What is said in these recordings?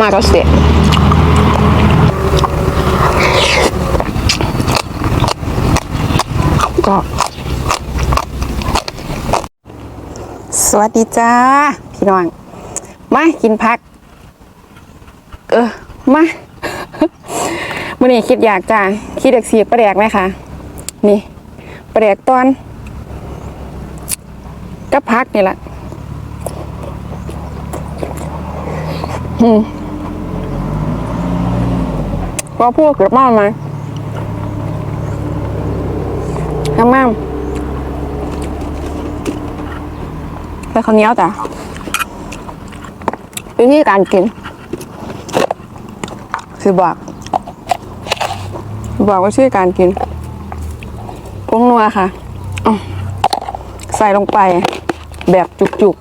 มากาเสะก็สวัสดีจ้า พี่น้อง มากินพัก เออ มามื่อนี้คิดอยากจ้าคิดอยากสีปลาแดกไหมคะนี่ปลาแดกตอน กับพักนี่แหละอืม พอพูดเกือบมากมาทำงามแล้วข้าวเหนียวจ้ะวิธีการกิน คือบอกบอกว่าชื่อการกินพงนัวค่ะ ใส่ลงไปแบบจุก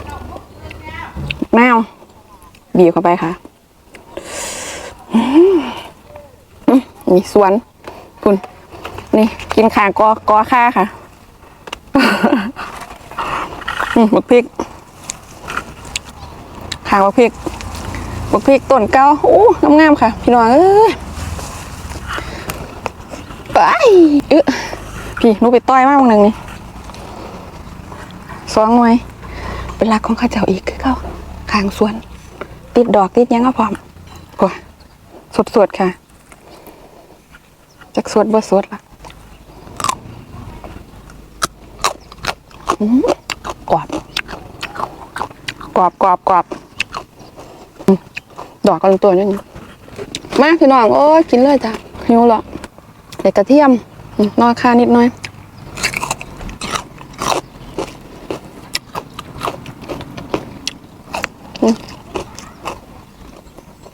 ๆแมวบีบเข้าไปค่ะ นี่สวนคุณนี่กินขางกอกอค่าค่ะอืมบักพริกขางบักพริกบักพริกต้นเก้าโอ้งามๆค่ะ พี่น้องเอ้ยไปเออพี่นูไปต้อยมากวันหนึ่งนี่สองหน่วยเป็นรักของข้าเจ้าอีกคือเขาขางสวน ติดดอกติดยังก็พร้อมกว่าสดๆค่ะ จากสดบ่สดละกรอบกรอบกรอบกรอบดอกกระตัวนี่มาพี่น้องโอ้กินเลยจ้ะหิวแล้วใส่กระเทียมนอค่านิดน่อยอืม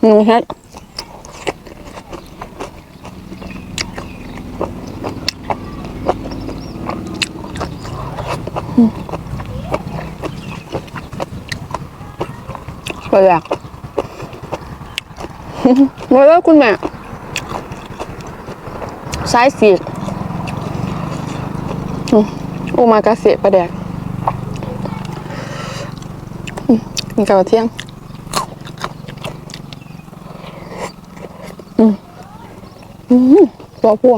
หนูเฮ็ด ไปอยากมาแล้วคุณแม่ซ้ายสีกอืมากาเสะปลาแดกอืมกินกับเที่ยมอืมอืมตัวพั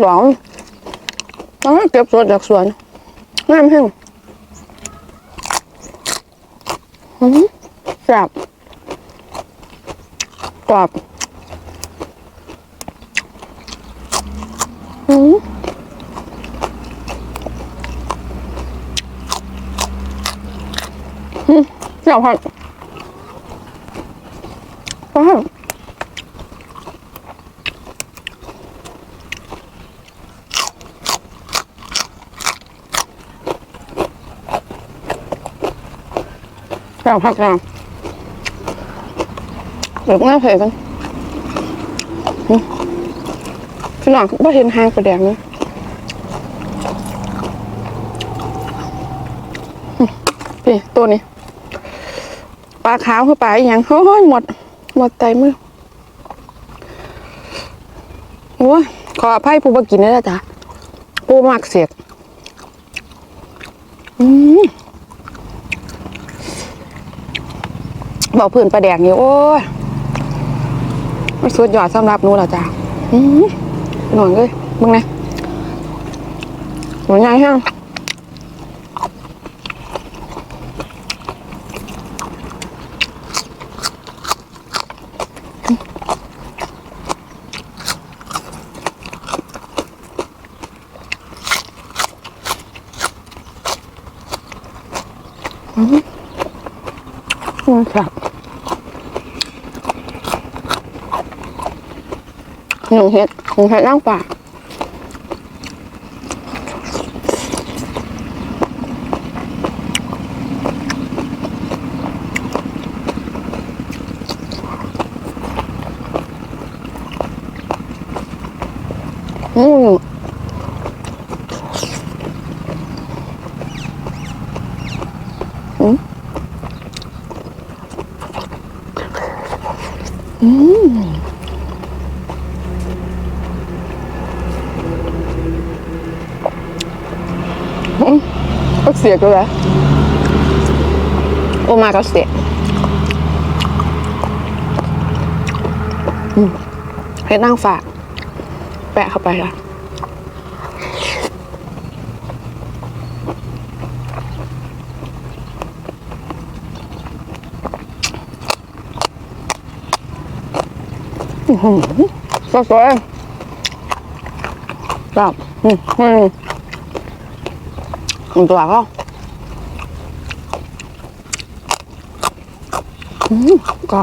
หวานต้องให้เก็บสดจากสวนงามแห้งอืมแซ่บกรอบอืมอืมแซ่บครั แซ่ผักอะเดี๋ยวง่ายเผยกันอืมพี่หลังไม่เห็นหางกระแดงเลยพี่ตัวนี้ปลาขาวคือปลาอหย่างโอ้ยหมด หมดใจมือโอ้ยขออภัยผู้บกินได้แล้วจ้ะผู้มากเสียกอืม บอกพื้นปลาแดกนี่โอ้ยมันสุดยอดสำหรับนูแล้วจ้ะอืมหน่อยเลยมึงไงหนูใหญ่ฮะอืมครับ หนูเห็ดหนูเห็ดนั่งป่าอืมอืม ก็เสียก็แล้วโอมากาเสะอืมเฮ็ดนั่งฝากแปะเข้าไปละก็สวยแบบอืม มอืมตัวก็ก็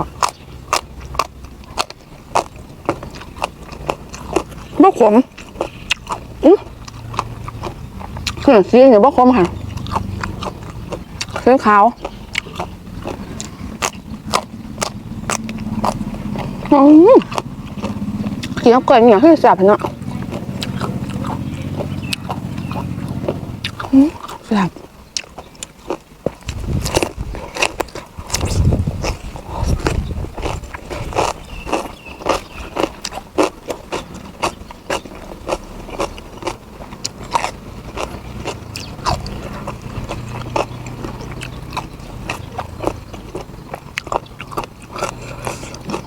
บ่ขมอืมคือสีนเนี่ยบ่ขมค่ะสีขาวอืมกินแล้วก่อนอย่างที่แซ่บเนาะ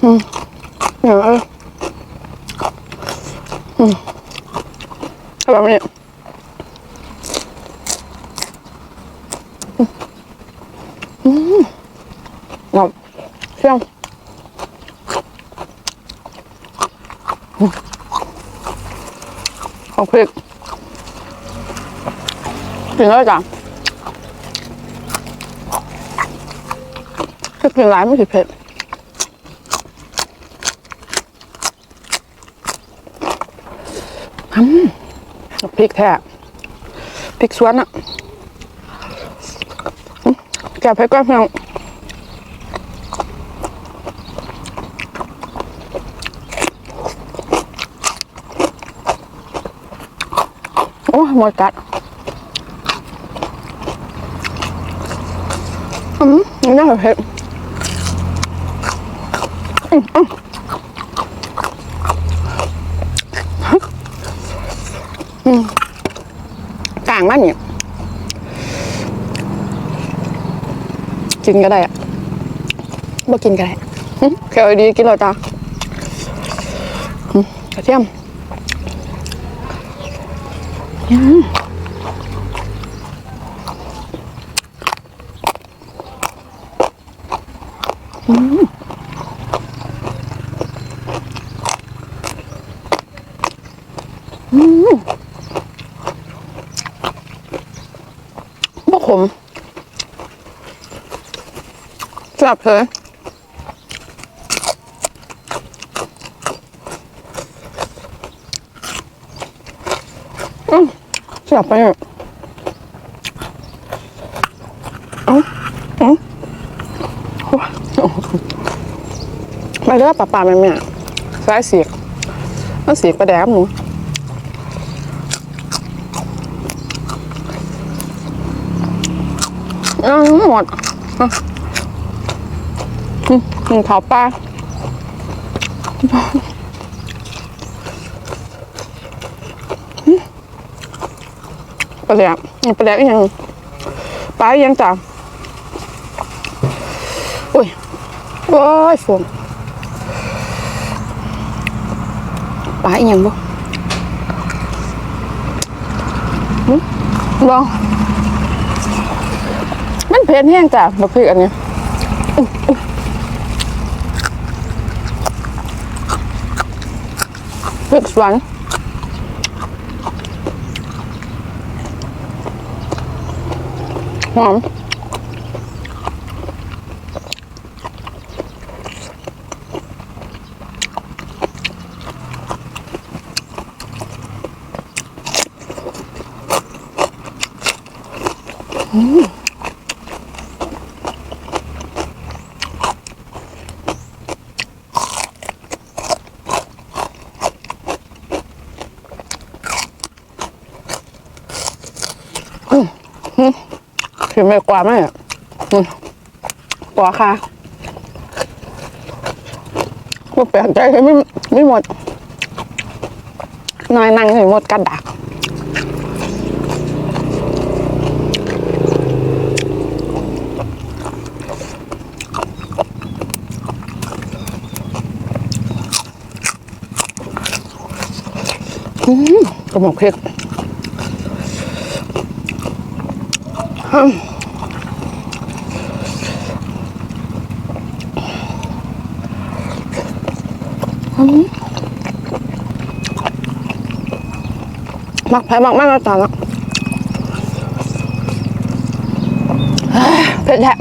อย่างเอออืมแบบนี้อืมแบบเชี่ยงอืมของพริกกินแล้วจ้ะถ้ากินร้ายไม่สิเผ็ด พริกแท้พริกสวนอะแกะไปก่อนพี่น้องโอ้หมดกัดอืมน่าเผ็ดอืมอืม กลางมันเนี่ยกินก็ได้อะบ่กินก็ได้หึแค่ดีกินแล้วจ้าหึกระเทียมอืมอืมอืมบ่ขม แซ่บเลยอืมแซ่บไปอะอาเอาโอ้ยไปเด้อป่าป่าแม่แม่สายเสียกมันเสียกประแดมหนูอืมหมด อะอืมหนึ่งขาวปลาอืมปลาแหลกนี่ปลาแหลกอีกอยังปลายังจ้ะอุ้ยโอ้ยฝนปลายังบ่ลองมันเผ็ดแห้งจ้ะบักพริกอันนี้อุ๊ยอุ๊ย พริกส วนหอมไม่กว่าไหมกว่าค่ะก็แปลกใจเลยไม่ไม่หมดน้อยนั่งให้หมดกัดดักกระหมกพชร มักแพ้มากมากแล้วตอนละเฮ้ยเผ็ดแท้